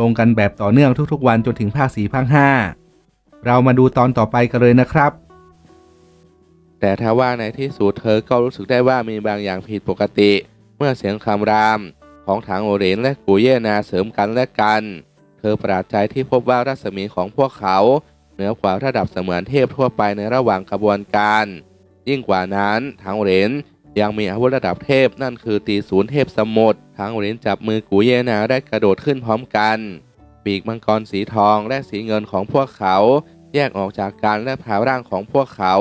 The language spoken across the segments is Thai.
ลงกันแบบต่อเนื่องทุกๆ วันจนถึงภาคสี่ภาคห้าเรามาดูตอนต่อไปกันเลยนะครับ แต่ถ้าว่าในที่สุดเธอก็รู้สึกได้ว่ามีบางอย่างผิดปกติ เมื่อเสียงคำราม ของถังโอเรนและกูเยนาเสริมกันและกัน เธอประหลาดใจที่พบว่ารัศมีของพวกเขา เหนือกว่าระดับเสมือนเทพทั่วไปในระหว่างกระบวนการ ยิ่งกว่านั้นถังโอเรน ยังมีอาวุธระดับเทพนั่นคือตีศูนย์เทพสมุทรถังโอเรนจับมือกูเย่นาได้กระโดดขึ้นพร้อมกัน ปีกมังกรสีทองและสีเงินของพวกเขา แยกออกจากกันและพาร่างของพวกเขา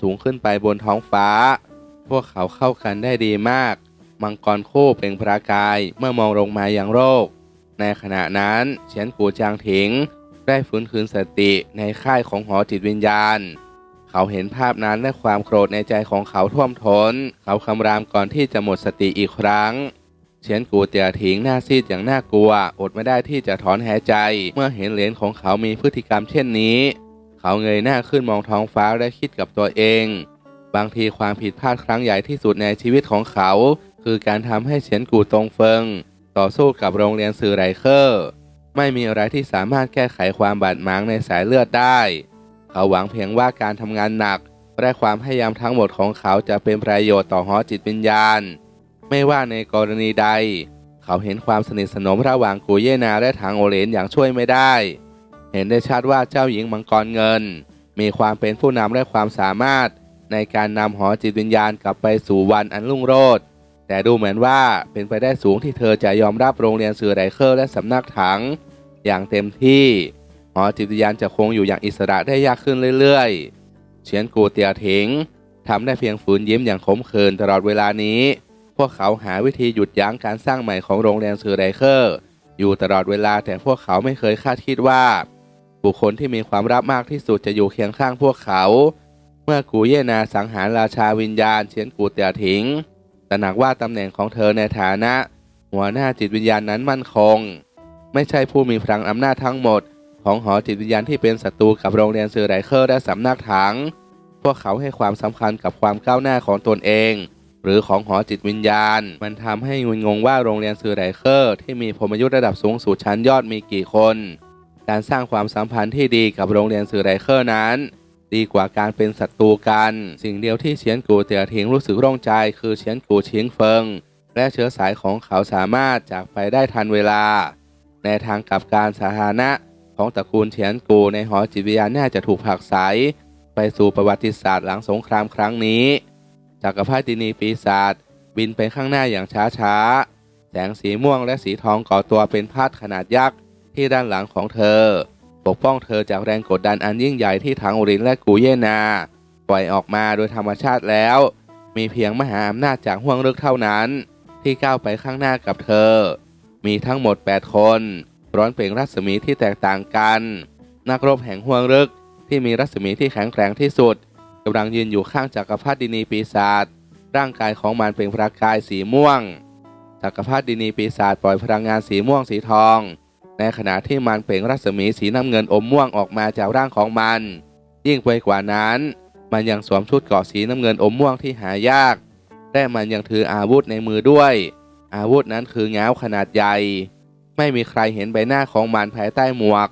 สูงขึ้นไปบนท้องฟ้า พวกเขาเข้ากันได้ดีมาก มังกรคู่เปล่งประกายเมื่อมองลงมาอย่างโลกในขณะนั้นเฉียนกูจางถิง ได้ฟื้นคืนสติในค่ายของหอจิตวิญญาณ เขาเห็นภาพนั้นและความโกรธในใจของเขาท่วมทน้น เขาคำรามก่อนที่จะหมดสติอีกครั้ง เฉียนกูเตียถิงหน้าซีดอย่างน่ากลัว อดไม่ได้ที่จะถอนหายใจ เมื่อเห็นเหรียญของเขามีพฤติกรรมเช่นนี้ เขาเงยหน้าขึ้นมองท้องฟ้าและคิดกับตัวเอง บางทีความผิดพลาดครั้งใหญ่ที่สุดในชีวิตของเขา คือการทำให้เฉียนกูตรงเฟิง ต่อสู้กับโรงเรียนสื่อไรเคอร์ ไม่มีอะไรที่สามารถแก้ไขความบาดหมางในสายเลือดได้ เขาหวังเพียงว่าการทำงานหนักและความพยายามทั้งหมดของเขาจะเป็นประโยชน์ต่อหอจิตวิญญาณ ไม่ว่าในกรณีใด เขาเห็นความสนิทสนมระหว่างกูเยนาและทางโอเลนอย่างช่วยไม่ได้ เห็นได้ชัดว่าเจ้าหญิงมังกรเงิน มีความเป็นผู้นำและความสามารถในการนำหอจิตวิญญาณกลับไปสู่วันอันรุ่งโรจน์แต่ดูเหมือนว่าเป็นไปได้สูงที่เธอจะยอมรับโรงเรียนสื่อไรเคอร์และสำนักถัง อย่างเต็มที่ หอจิตวิญญาณจะคงอยู่อย่างอิสระได้ยากขึ้นเรื่อยๆ เฉียนกูเตียถิงทำได้เพียงฝืนยิ้มอย่างขมขื่นตลอดเวลานี้ พวกเขาหาวิธีหยุดยั้งการสร้างใหม่ของโรงเรียนสื่อไรเคอร์ อยู่ตลอดเวลาแต่พวกเขาไม่เคยคาดคิดว่า บุคคลที่มีความรับมากที่สุดจะอยู่เคียงข้างพวกเขา เมื่อกูเยนาสังหารราชาวิญญาณเชียนกูเตียถิงตระหนักว่าตำแหน่งของเธอในฐานะ หัวหน้าจิตวิญญาณนั้นมั่นคง ไม่ใช่ผู้มีพลังอำนาจทั้งหมด ของหอจิตวิญญาณที่เป็นศัตรูกับโรงเรียนสื่อไรเคอร์และสำนักถัง พวกเขาให้ความสำคัญกับความก้าวหน้าของตนเอง หรือของหอจิตวิญญาณ มันทำให้งุนงงว่าโรงเรียนสื่อไรเคอร์ที่มีพรมยุทธ์ระดับสูงสุดชั้นยอดมีกี่คน การสร้างความสัมพันธ์ที่ดีกับโรงเรียนสื่อไรเคอร์นั้น ดีกว่าการเป็นศัตรูกัน สิ่งเดียวที่เฉียนกูเตียทิงรู้สึกร่องใจ คือเฉียนกูชิงเฟิง และเชื้อสายของเขาสามารถจากไปได้ทันเวลา ในทางกลับการสาธารณะ ของตระกูลเฉียนกูในหอจิตวิญญาณน่าจะถูกผลักไสไปสู่ประวัติศาสตร์หลังสงครามครั้งนี้จักรพรรดินีปีศาจบินไปข้างหน้าอย่างช้าๆ แสงสีม่วงและสีทองก่อตัวเป็นพาดขนาดยักษ์ที่ด้านหลังของเธอ ปกป้องเธอจากแรงกดดันอันยิ่งใหญ่ที่ถังอุรินและกูเยนา ปล่อยออกมาโดยธรรมชาติแล้ว มีเพียงมหาอำนาจจากห้วงลึกเท่านั้น ที่ก้าวไปข้างหน้ากับเธอ มีทั้งหมด 8 คน ร้อนเปล่งรัศมีที่แตกต่างกัน นักรบแห่งห้วงลึกที่มีรัศมีที่แข็งแกร่งที่สุดกำลังยืนอยู่ข้างจักรพรรดินีปีศาจร่างกายของมันเปล่งประกายสีม่วงจักรพรรดินีปีศาจปล่อยพลังงานสีม่วงสีทอง ในขณะที่มันเปล่งรัศมีสีน้ำเงินอมม่วงออกมาจากร่างของมัน ยิ่งไปกว่านั้น มันยังสวมชุดเกราะสีน้ำเงินอมม่วงที่หายากและมันยังถืออาวุธในมือด้วย อาวุธนั้นคือง้าวขนาดใหญ่ ไม่มีใครเห็นใบหน้าของมันภายใต้หมวก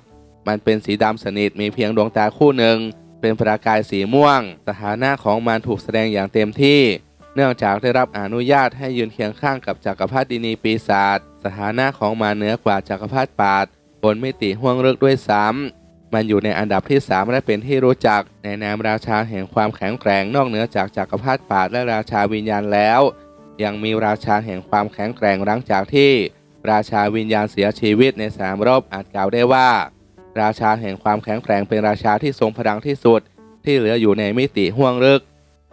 มันเป็นสีดำสนิทมีเพียงดวงตาคู่หนึ่ง เป็นประกายสีม่วง สถานะของมันถูกแสดงอย่างเต็มที่ เนื่องจากได้รับอนุญาตให้ยืนเคียงข้างกับจักรพรรดินีปีศาจ สถานะของมันเหนือกว่าจักรพรรดิปาดบนมิติห้วงเลึกด้วยซ้ำมันอยู่ในอันดับที่ 3 และเป็นที่รู้จัก ในนามราชาแห่งความแข็งแกร่งนอกเหนือจากจักรพรรดิปาดและราชาวิญญาณแล้ว ยังมีราชาแห่งความแข็งแกร่งหลังจากที่ ราชาวิญญาณเสียชีวิตในสามรบอาจกล่าวได้ว่า ราชาแห่งความแข็งแกร่งเป็นราชาที่ทรงพลังที่สุด ที่เหลืออยู่ในมิติห้วงลึก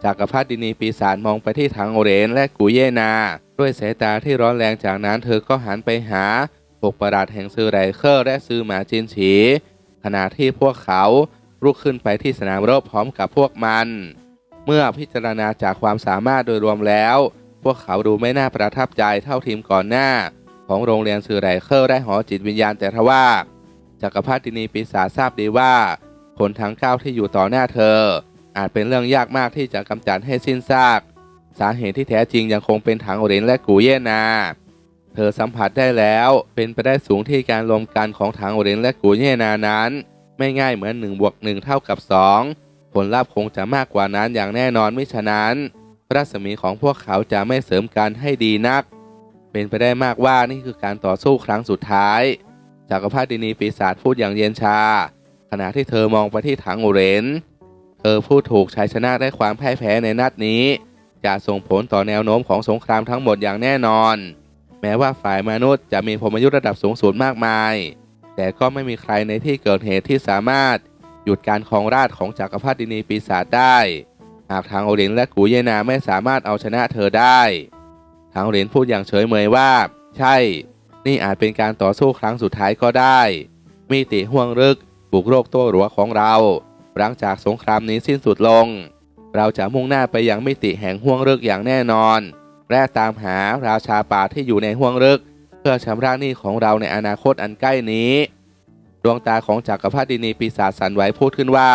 จักรพรรดินีปีศาจมองไปที่ถังโอเรนและกูเยนา ด้วยสายตาที่ร้อนแรงจากนั้นเธอก็หันไปหาพวกประหลาดแห่งซือไรเคอร์และซือหมาจินฉี ขณะที่พวกเขาลุกขึ้นไปที่สนามรบพร้อมกับพวกมัน เมื่อพิจารณาจากความสามารถโดยรวมแล้ว พวกเขาดูไม่น่าประทับใจเท่าทีมก่อนหน้า ของโรงเรียนซือไรเคอร์และหอจิตวิญญาณแต่ทว่าจักรพรรดินีปีศาจทราบดีว่าผลทั้งเก้าที่อยู่ต่อหน้าเธอ อาจเป็นเรื่องยากมากที่จะกำจัดให้สิ้นซาก สาเหตุที่แท้จริงยังคงเป็นถังโอเรนและกูเย่นา เธอสัมผัสได้แล้วเป็นไปได้สูงที่การรวมกันของถังโอเรนและกูเย่นานั้น ไม่ง่ายเหมือน1บวก1เท่ากับ 2 ผลลัพธ์คงจะมากกว่านั้นอย่างแน่นอนไม่ฉะนั้น รัศมีของพวกเขาจะไม่เสริมกันให้ดีนัก เป็นไปได้มากว่านี่คือการต่อสู้ครั้งสุดท้ายจักรพรรดินีปีศาจพูดอย่างเย็นชา ขณะที่เธอมองไปที่ถังโอเรน เธอพูดถูกชัยชนะและความพ่ายแพ้ในนัดนี้ จะส่งผลต่อแนวโน้มของสงครามทั้งหมดอย่างแน่นอน แม้ว่าฝ่ายมนุษย์จะมีพลมยุทธ์ระดับสูงสุดมากมาย แต่ก็ไม่มีใครในที่เกิดเหตุที่สามารถหยุดการครองราชของจักรพรรดินีปีศาจได้ หากทางโอเรนและกูเยนาไม่สามารถเอาชนะเธอได้ ทางโอรินพูดอย่างเฉยเมยว่า ใช่ นี่อาจเป็นการต่อสู้ครั้งสุดท้ายก็ได้มิติห่วงลึก บุกโรคตัวหรัวของเรา หลังจากสงครามนี้สิ้นสุดลง เราจะมุ่งหน้าไปยังมิติแห่งห่วงลึกอย่างแน่นอน และตามหาราชาป่าที่อยู่ในห่วงลึก เพื่อชำระหนี้ของเราในอนาคตอันใกล้นี้ดวงตาของจักรพรรดินีปีศาจสันไหวพูดขึ้นว่า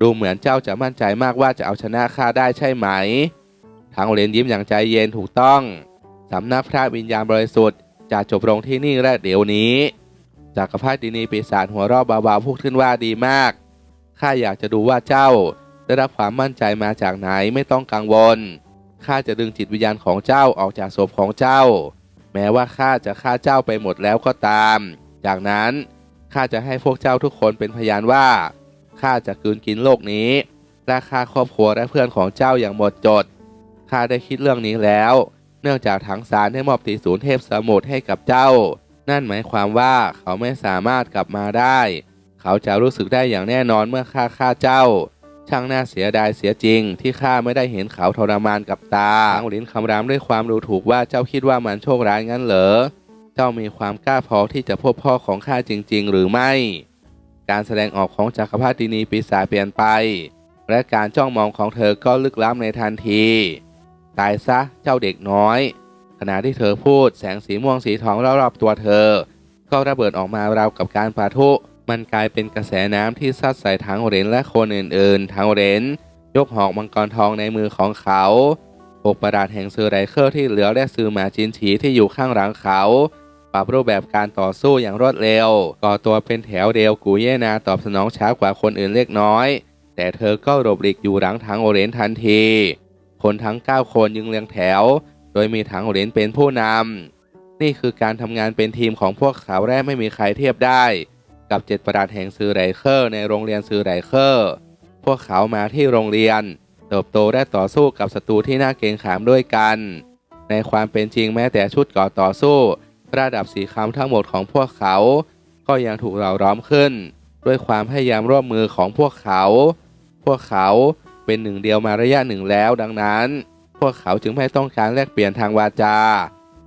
ดูเหมือนเจ้าจะมั่นใจมากว่าจะเอาชนะข้าได้ใช่ไหม ทางเลนยิ้มอย่างใจเย็นถูกต้อง สำนักพระวิญญาณบริสุทธิ์จะจบลงที่นี่และเดี๋ยวนี้จักรพรรดินีปีศาจหัวราะเบาๆพูดขึ้นว่าดีมาก ข้าอยากจะดูว่าเจ้า ได้รับความมั่นใจมาจากไหนไม่ต้องกังวล ข้าจะดึงจิตวิญญาณของเจ้าออกจากศพของเจ้า แม้ว่าข้าจะฆ่าเจ้าไปหมดแล้วก็ตาม จากนั้นข้าจะให้พวกเจ้าทุกคนเป็นพยานว่าข้าจะกืนกินโลกนี้และฆ่าครอบครัวและเพื่อนของเจ้าอย่างหมดจด ข้าได้คิดเรื่องนี้แล้ว เนื่องจากถังสารได้มอบตีศูนย์เทพสมุทรให้กับเจ้า นั่นหมายความว่าเขาไม่สามารถกลับมาได้ เขาจะรู้สึกได้อย่างแน่นอนเมื่อข้าฆ่าเจ้า ช่างน่าเสียดายเสียจริง ที่ข้าไม่ได้เห็นเขาทรมานกับตาทางลิ้นคำรามด้วยความรู้ถูกว่าเจ้าคิดว่ามันโชคร้ายงั้นเหรอ เจ้ามีความกล้าพอที่จะพบพ่อของข้าจริง ๆ หรือไม่ การแสดงออกของจักรพรรดินีปีศาจเปลี่ยนไป และการจ้องมองของเธอก็ลึกล้ำในทันที ตายซะเจ้าเด็กน้อย ขณะที่เธอพูดแสงสีม่วงสีทองรอบๆตัวเธอ ก็ระเบิดออกมาราวกับการปะทุ มันกลายเป็นกระแสน้ำที่ซัดใส่ทั้งเรนและคนอื่นๆ ทั้งเรนยกหอกมังกรทองในมือของเขาพวกประดาษแห่งซือไรเคอร์ที่เหลือและซือหมาจินฉีที่อยู่ข้างหลังเขาปรับรูปแบบการต่อสู้อย่างรวดเร็ว ก่อตัวเป็นแถวเดียวกูเยนาตอบสนองช้ากว่าคนอื่นเล็กน้อย แต่เธอก็หลบหลีกอยู่หลังถังโอเรนทันที คนทั้ง 9 คนยึงเรียงแถว โดยมีถังโอเรนเป็นผู้นำ นี่คือการทำงานเป็นทีมของพวกเขาและไม่มีใครเทียบได้ กับเจ็ดประดาษแห่งซือไรเคอร์ในโรงเรียนซือไรเคอร์ พวกเขามาที่โรงเรียน เติบโตและต่อสู้กับศัตรูที่น่าเกรงขามด้วยกัน ในความเป็นจริงแม้แต่ชุดก่อต่อสู้ ระดับสีคำทั้งหมดของพวกเขา ก็ยังถูกเราล้อมขึ้น ด้วยความพยายามร่วมมือของพวกเขา พวกเขา เป็นหนึ่งเดียวมาระยะหนึ่งแล้ว ดังนั้น พวกเขาจึงไม่ต้องการแลกเปลี่ยนทางวาจา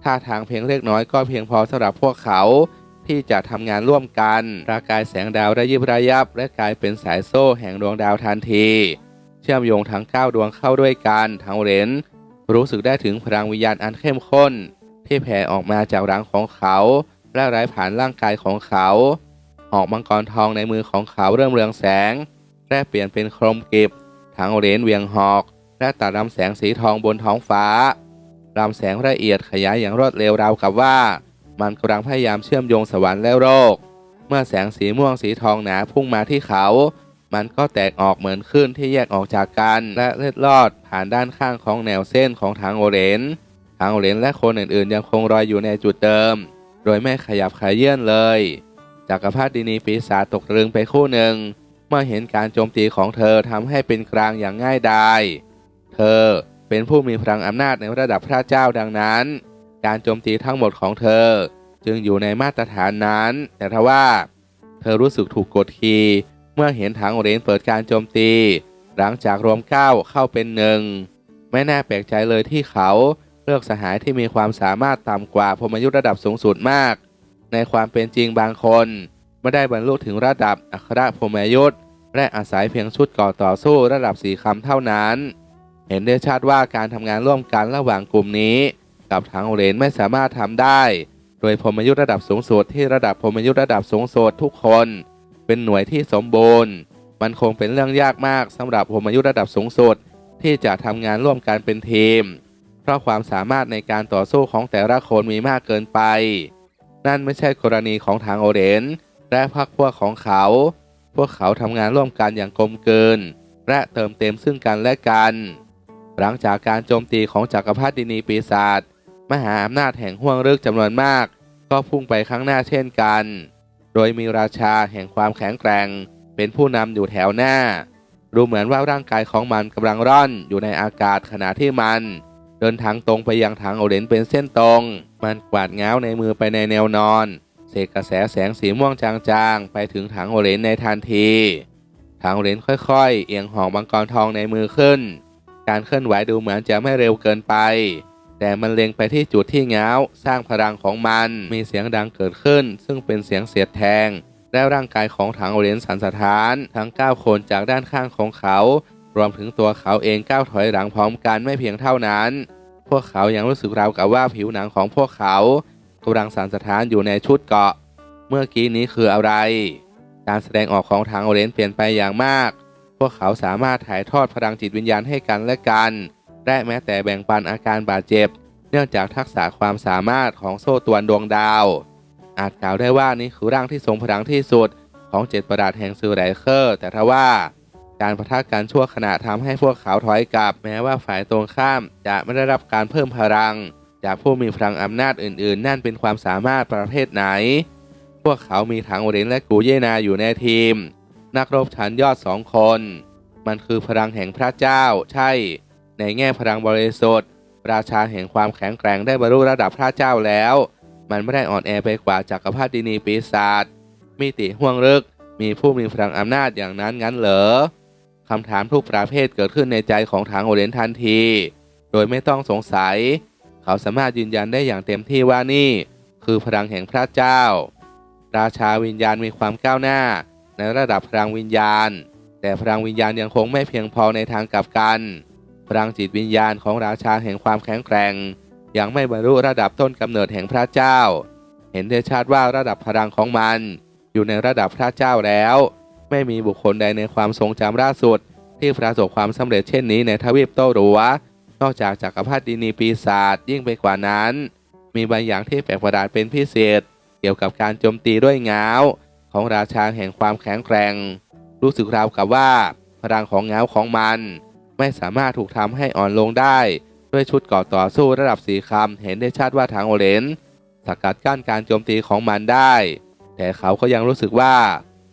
ถ้าทางเพียงเล็กน้อยก็เพียงพอสำหรับพวกเขาที่จะทำงานร่วมกันประกายแสงดาวระยิบระยับ และกลายเป็นสายโซ่แห่งดวงดาวทันที เชื่อมโยงทั้ง9ดวงเข้าด้วยกันทั้งเรนรู้สึกได้ถึงพลังวิญญาณอันเข้มข้น ที่แผ่ออกมาจากรังของเขา และไหลผ่านร่างกายของเขาหอกมังกรทองในมือของเขาเริ่มเรืองแสงและเปลี่ยนเป็นโครมกริบ ทั้งเหรนเวียงหอก และตัดลำแสงสีทองบนท้องฟ้าลำแสงละเอียดขยายอย่างรวดเร็วราวกับว่า มันกำลังพยายามเชื่อมโยงสวรรค์และโลกเมื่อแสงสีม่วงสีทองหนาพุ่งมาที่เขา มันก็แตกออกเหมือนคลื่นที่แยกออกจากกัน และเล็ดลอดผ่านด้านข้างของแนวเส้นของทางโอเรนทางโอเรนและคนอื่นๆ ยังคงรอยอยู่ในจุดเดิม โดยไม่ขยับขยื่นเลยจักรพรรดินีปีศาจตกตะลึงไปคู่หนึ่ง เมื่อเห็นการโจมตีของเธอทำให้เป็นกลางอย่างง่ายดายเธอเป็นผู้มีพลังอำนาจในระดับพระเจ้าดังนั้น การโจมตีทั้งหมดของเธอจึงอยู่ในมาตรฐานนั้น แต่ทว่า เธอรู้สึกถูกกดขี่เมื่อเห็นถังเหรียญเปิดการโจมตี หลังจากรวมเก้าเข้าเป็นหนึ่งไม่น่าแปลกใจเลยที่เขาเลือกสหายที่มีความสามารถต่ำกว่าพมยุทธระดับสูงสุดมาก ในความเป็นจริงบางคน ไม่ได้บรรลุถึงระดับอัครพรหมยุทธและอาศัยเพียงชุดก่อต่อสู้ระดับสีคำเท่านั้น เห็นได้ชัดว่าการทำงานร่วมกันระหว่างกลุ่มนี้ กับทางโอเรนไม่สามารถทำได้ โดยพรหมยุทธระดับสูงสุดที่ระดับพรหมยุทธระดับสูงสุดทุกคน เป็นหน่วยที่สมบูรณ์ มันคงเป็นเรื่องยากมากสำหรับพรหมยุทธระดับสูงสุดที่จะทำงานร่วมกันเป็นทีม เพราะความสามารถในการต่อสู้ของแต่ละคนมีมากเกินไป นั่นไม่ใช่กรณีของทางโอเรน และพรรคพวกของเขา พวกเขาทำงานร่วมกันอย่างกลมเกลืนและเติมเต็มซึ่งกันและกัน หลังจากการโจมตีของจักรพรรดินีปีศาจมหาอำนาจแห่งห้วงลึกจำนวนมาก ก็พุ่งไปข้างหน้าเช่นกัน โดยมีราชาแห่งความแข็งแกร่ง เป็นผู้นำอยู่แถวหน้า ดูเหมือนว่าร่างกายของมันกำลังร่อนอยู่ในอากาศขณะที่มัน เดินทางตรงไปยังทางโอเรนเป็นเส้นตรง มันกวาดง้าวในมือไปในแนวนอน เสกกระแสแสงสีม่วงจางๆ ไปถึงถังโอเรนในทันทีถังโอเรนค่อยๆ เอียงห่อกมังกรทองในมือขึ้น การเคลื่อนไหวดูเหมือนจะไม่เร็วเกินไป แต่มันเล็งไปที่จุดที่เงาสร้างพลังของมันมีเสียงดังเกิดขึ้น ซึ่งเป็นเสียงเสียดแทงและร่างกายของถังโอเรนสันสถานทั้ง 9 คนจากด้านข้างของเขา รวมถึงตัวเขาเองก้าวถอยหลังพร้อมกันไม่เพียงเท่านั้น พวกเขายังรู้สึกราวกับว่าผิวหนังของพวกเขา กำลังสันสะท้านอยู่ในชุดเกาะ เมื่อกี้นี้คืออะไร การแสดงออกของทางโอเรนเปลี่ยนไปอย่างมาก พวกเขาสามารถถ่ายทอดพลังจิตวิญญาณให้กันและกันและแม้แต่แบ่งปันอาการบาดเจ็บ เนื่องจากทักษะความสามารถของโซ่ตวนดวงดาว อาจกล่าวได้ว่านี่คือร่างที่ทรงพลังที่สุด ของเจ็ดประดาษแห่งซูไรเคอร์ แต่ทว่าการประทะกันชั่วขณะทำให้พวกเขาถอยกลับ แม้ว่าฝ่ายตรงข้ามจะไม่ได้รับการเพิ่มพลัง จากผู้มีพลังอำนาจอื่น ๆ นั่นเป็นความสามารถประเภทไหน พวกเขามีถังโอเรนและกูเยนาอยู่ในทีม นักรบชั้นยอดสองคน มันคือพลังแห่งพระเจ้า ใช่ ในแง่พลังบริสุทธิ์ราชาแห่งความแข็งแกร่งได้บรรลุระดับพระเจ้าแล้ว มันไม่ได้อ่อนแอไปกว่าจักรพรรดินีปีศาจมิติห่วงลึก มีผู้มีพลังอำนาจอย่างนั้นงั้นเหรอคำถามทุกประเภทเกิดขึ้นในใจของทางโอเรนทันที โดยไม่ต้องสงสัย เขาสามารถยืนยันได้อย่างเต็มที่ว่านี่ คือพลังแห่งพระเจ้า ราชาวิญญาณมีความก้าวหน้า ในระดับพลังวิญญาณ แต่พลังวิญญาณยังคงไม่เพียงพอในทางกลับกัน พลังจิตวิญญาณของราชาแห่งความแข็งแกร่ง ยังไม่บรรลุระดับต้นกำเนิดแห่งพระเจ้า เห็นได้ชัดว่าระดับพลังของมัน อยู่ในระดับพระเจ้าแล้ว ไม่มีบุคคลใดในความทรงจำล่าสุด ที่ประสบความสำเร็จเช่นนี้ในทวีปโตรัว นอกจากจักรพรรดินีปีศาจยิ่งไปกว่านั้น มีบางอย่างที่แปลกประหลาดเป็นพิเศษ เกี่ยวกับการโจมตีด้วยง้าวของราชาแห่งความแข็งแกร่ง รู้สึกราวกับว่าพลังของง้าวของมัน ไม่สามารถถูกทำให้อ่อนลงได้ ด้วยชุดก่อต่อสู้ระดับสีคำเห็นได้ชัดว่าทางโอเรนสกัดกั้นการโจมตีของมันได้ แต่เขาก็ยังรู้สึกว่า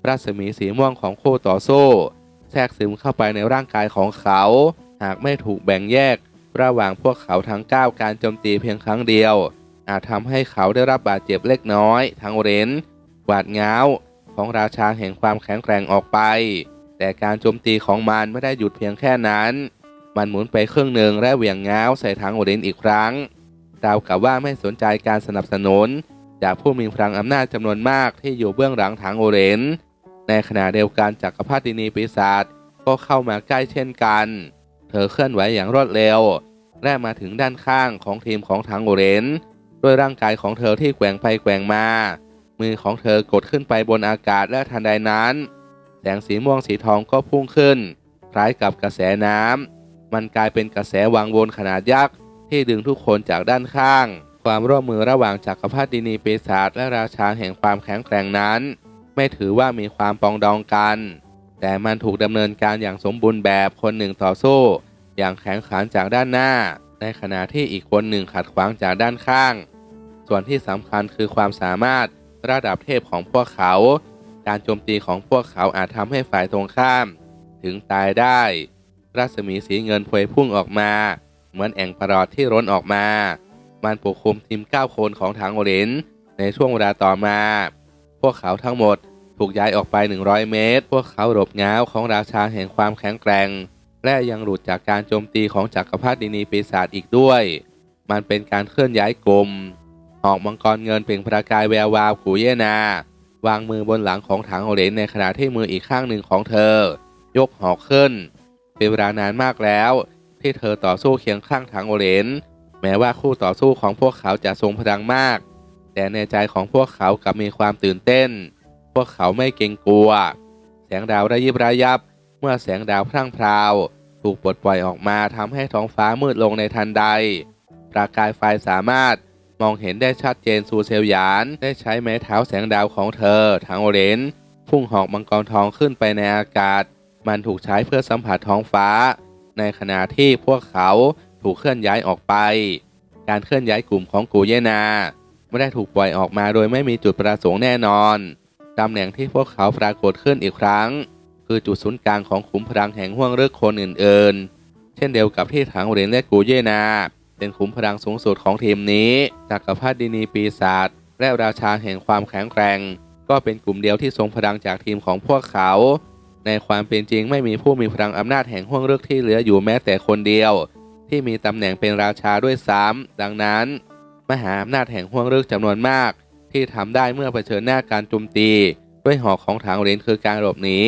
รัศมีสีม่วงของคู่ต่อสู้ แทรกซึมเข้าไปในร่างกายของเขา หากไม่ถูกแบ่งแยก ระหว่างพวกเขาทั้ง 9 การโจมตีเพียงครั้งเดียว อาจทำให้เขาได้รับบาดเจ็บเล็กน้อยทางโอเรนกวาดงาของราชาแห่งความแข็งแกร่งออกไป แต่การโจมตีของมันไม่ได้หยุดเพียงแค่นั้น มันหมุนไปครึ่งหนึ่งและเหวี่ยงงาใส่ทางโอเรนอีกครั้งราวกับว่าไม่สนใจการสนับสนุน จากผู้มีพลังอำนาจจำนวนมากที่อยู่เบื้องหลังทางโอเรนในขณะเดียวกันจักรพรรดินีปีศาจก็เข้ามาใกล้เช่นกัน เธอเคลื่อนไหวอย่างรวดเร็ว และมาถึงด้านข้างของทีมของทางโอเรนด้วยร่างกายของเธอที่แกว่งไปแกว่งมา มือของเธอกดขึ้นไปบนอากาศและทันใดนั้น แสงสีม่วงสีทองก็พุ่งขึ้น คล้ายกับกระแสน้ำมันกลายเป็นกระแสวังวนขนาดยักษ์ที่ดึงทุกคนจากด้านข้าง ความร่วมมือระหว่างจักรพรรดินีปีศาจและราชาแห่งความแข็งแกร่งนั้น ไม่ถือว่ามีความปองดองกัน แต่มันถูกดำเนินการอย่างสมบูรณ์แบบคนหนึ่งต่อสู้ อย่างแข็งขันจากด้านหน้า ในขณะที่อีกคนหนึ่งขัดขวางจากด้านข้าง ส่วนที่สำคัญคือความสามารถระดับเทพของพวกเขา การโจมตีของพวกเขาอาจทำให้ฝ่ายตรงข้าม ถึงตายได้ รัศมีสีเงินพวยพุ่งออกมา เหมือนแอ่งประหลอดที่ร้นออกมา มันปกคลุมทีม 9 คนของทางโอเรนในช่วงเวลาต่อมา พวกเขาทั้งหมดถูกย้ายออกไป 100 เมตร พวกเขาหลบเงาของราชาแห่งความแข็งแกร่ง และยังหลุดจากการโจมตีของจักรพรรดินีปีศาจอีกด้วย มันเป็นการเคลื่อนย้ายกลมหอกมังกรเงินเปล่งประกายแวววาวกูเยนา วางมือบนหลังของถังโอเหรนในขณะที่มืออีกข้างหนึ่งของเธอ ยกหอกขึ้น เป็นเวลานานมากแล้ว ที่เธอต่อสู้เคียงข้างถังโอเหรนแม้ว่าคู่ต่อสู้ของพวกเขาจะทรงพลังมาก แต่ในใจของพวกเขากลับมีความตื่นเต้น พวกเขาไม่เกรงกลัว แสงดาวระยิบระยับ เมื่อแสงดาวพร่างพราว ถูกปลดปล่อยออกมาทำให้ท้องฟ้ามืดลงในทันใด ประกายไฟสามารถมองเห็นได้ชัดเจนซูเซลยาน ได้ใช้ไม้เท้าแสงดาวของเธอทางโอเรนพุ่งหอกมังกรทองขึ้นไปในอากาศ มันถูกใช้เพื่อสัมผัสท้องฟ้า ในขณะที่พวกเขาถูกเคลื่อนย้ายออกไป การเคลื่อนย้ายกลุ่มของกูเยนา ไม่ได้ถูกปล่อยออกมาโดยไม่มีจุดประสงค์แน่นอน ตำแหน่งที่พวกเขาปรากฏขึ้นอีกครั้ง คือจุดศูนย์กลางของขุมพลังแห่งห้วงเลือกคนอื่นๆ เช่นเดียวกับที่ถังเหรียญและกูเยนา เป็นขุมพลังสูงสุดของทีมนี้จักรพรรดินีปีศาจและราชาแห่งความแข็งแกร่ง ก็เป็นกลุ่มเดียวที่ทรงพลังจากทีมของพวกเขา ในความเป็นจริงไม่มีผู้มีพลังอำนาจแห่งห้วงเลือกที่เหลืออยู่แม้แต่คนเดียว ที่มีตำแหน่งเป็นราชาด้วยซ้ำดังนั้น มหาอำนาจแห่งห้วงเลือกจำนวนมาก ที่ทำได้เมื่อเผชิญหน้าการโจมตี ด้วยหอกของถังเหรียญคือการหลบหนี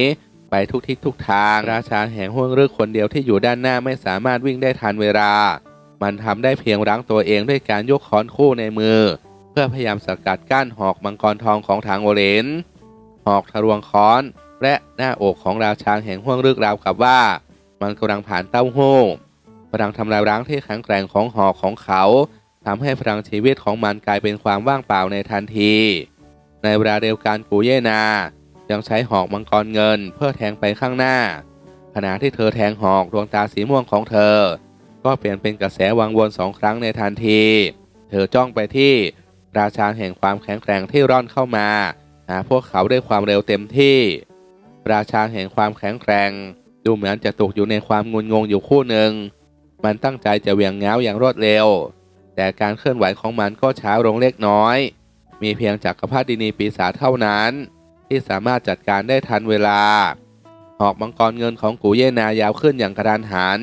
ไปทุกทิศทุกทาง ราชาแห่งห้วงเลือกคนเดียวที่อยู่ด้านหน้าไม่สามารถวิ่งได้ทันเวลา มันทำได้เพียงรั้งตัวเองด้วยการยกค้อนคู่ในมือ เพื่อพยายามสกัดกั้นหอกมังกรทองของถังโอเลนหอกทะลวงค้อน และหน้าอกของราชาแห่งห้วงเลือกราวกับว่า มันกำลังผ่านเต้าหู้พลังทำลายล้างที่แข็งแกร่งของหอกของเขาทำให้พลังชีวิตของมันกลายเป็นความว่างเปล่าในทันที ในเวลาเดียวกันกูเยนา ยังใช้หอกมังกรเงินเพื่อแทงไปข้างหน้า ขณะที่เธอแทงหอกดวงตาสีม่วงของเธอ ก็เปลี่ยนเป็นกระแสวังวนสองครั้งในทันที เธอจ้องไปที่ราชาแห่งความแข็งแกร่งที่ร่อนเข้ามา หาพวกเขาด้วยความเร็วเต็มที่ ราชาแห่งความแข็งแกร่ง ดูเหมือนจะตกอยู่ในความงุนงงอยู่คู่หนึ่ง มันตั้งใจจะเหวี่ยงเงาอย่างรวดเร็ว แต่การเคลื่อนไหวของมันก็ช้าลงเล็กน้อย มีเพียงจักรพรรดินีปีศาจเท่านั้น ที่สามารถจัดการได้ทันเวลา หอกมังกรเงินของกูเยนายาวขึ้นอย่างกระดานหัน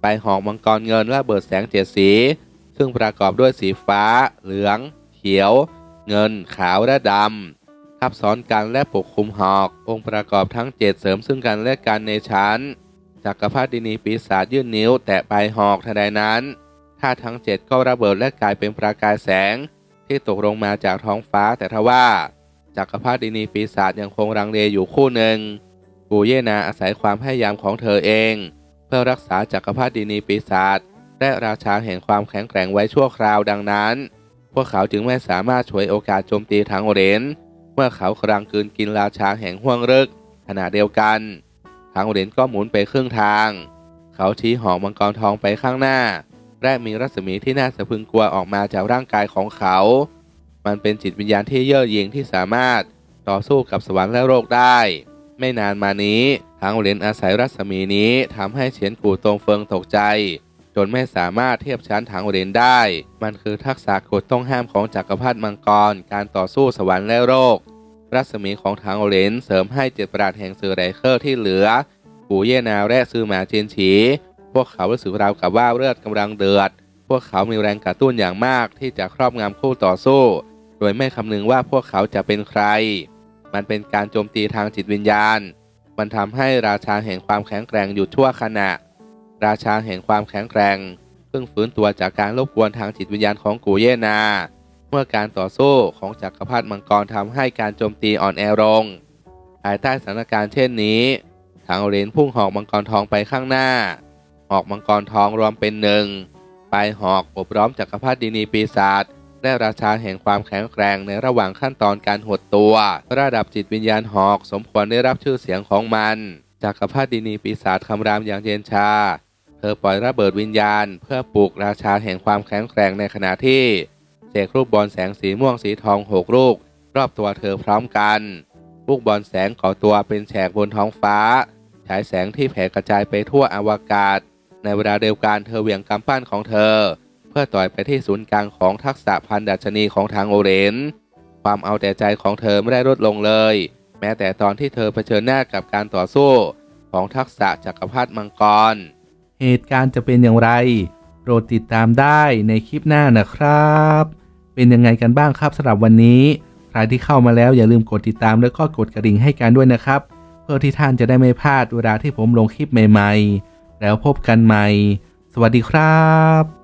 ไปหอกมังกรเงินระเบิดแสงเจ็ดสี ซึ่งประกอบด้วยสีฟ้า เหลือง เขียว เงิน ขาวและดำทับซ้อนกันและปกคลุมหอก องค์ประกอบทั้งเจ็ดเสริมซึ่งกันและกันในชั้นจักรพรรดินีปีศาจยื่นนิ้ว แตะปลายหอกทันใดนั้นธาตุทั้งเจ็ดก็ระเบิดและกลายเป็นประกายแสง ที่ตกลงมาจากท้องฟ้าแต่ทว่า จักรพรรดินีปีศาจยังคงรังเลอยู่คู่หนึ่งกูเยนาอาศัยความพยายามของเธอเอง เพื่อรักษาจักรพรรดินีปีศาจและราชาแห่งความแข็งแกร่งไว้ชั่วคราวดังนั้น พวกเขาจึงไม่สามารถฉวยโอกาสโจมตีทางโอเรนเมื่อเขากำลังกืนกินราชาแห่งห้วงรึกขณะเดียวกันทางโอเรนก็หมุนไปครึ่งทาง เขาชี้หอกมังกรทองไปข้างหน้า และมีรัศมีที่น่าสะพึงกลัวออกมาจากร่างกายของเขา มันเป็นจิตวิญญาณที่เย่อหยิ่งที่สามารถต่อสู้กับสวรรค์และโลกได้ ไม่นานมานี้ทางเหรียญอาศัยรัศมีนี้ทำให้เฉียนกูตรงเฟิงตกใจ จนไม่สามารถเทียบชั้นทางเหรียญได้ มันคือทักษะกฎต้องห้ามของจักรพรรดิมังกร การต่อสู้สวรรค์และโลกรัศมีของทางเหรียญเสริมให้เจ็ดประหลาดแห่งสื่อไรเคอร์ที่เหลือกู่เย่นาและซือหมาเจนฉี พวกเขารู้สึกราวกับว่าเลือดกำลังเดือด พวกเขามีแรงกระตุ้นอย่างมากที่จะครอบงำคู่ต่อสู้ โดยไม่คำนึงว่าพวกเขาจะเป็นใคร มันเป็นการโจมตีทางจิตวิญญาณ มันทำให้ราชาแห่งความแข็งแกร่งหยุดชั่วขณะ ราชาแห่งความแข็งแกร่งเพิ่งฟื้นตัวจากการรบกวนทางจิตวิญญาณของกูเยนา เมื่อการต่อสู้ของจักรพรรดิมังกรทำให้การโจมตีอ่อนแอลง ภายใต้สถานการณ์เช่นนี้ ทางเรียญพุ่งหอกมังกรทองไปข้างหน้า หอกมังกรทองรวมเป็นหนึ่งปลายหอกอบล้อมจักรพรรดินีปีศาจ และราชาแห่งความแข็งแกร่งในระหว่างขั้นตอนการหดตัว ระดับจิตวิญญาณหอกสมควรได้รับชื่อเสียงของมันจักรพรรดินีปีศาจคำรามอย่างเย็นชา เธอปล่อยระเบิดวิญญาณ เพื่อปลุกราชาแห่งความแข็งแกร่งในขณะที่เสกลูกบอลแสงสีม่วงสีทองหกลูกรอบตัวเธอพร้อมกัน ลูกบอลแสงก่อตัวเป็นแฉกบนท้องฟ้า ฉายแสงที่แผ่กระจายไปทั่วอวกาศ ในเวลาเดียวกันเธอเหวี่ยงกำปั้นของเธอ เพื่อต่อยไปที่ศูนย์กลางของทักษะพันดัชนีของทางโอเรน ความเอาแต่ใจของเธอไม่ได้ลดลงเลย แม้แต่ตอนที่เธอเผชิญหน้ากับการต่อสู้ของทักษะจักรพรรดิมังกร เหตุการณ์จะเป็นอย่างไรโปรดติดตามได้ในคลิปหน้านะครับ เป็นยังไงกันบ้างครับสำหรับวันนี้ ใครที่เข้ามาแล้วอย่าลืมกดติดตามแล้วก็กดกระดิ่งให้กันด้วยนะครับ เพื่อที่ท่านจะได้ไม่พลาดเวลาที่ผมลงคลิปใหม่ ๆ แล้วพบกันใหม่ สวัสดีครับ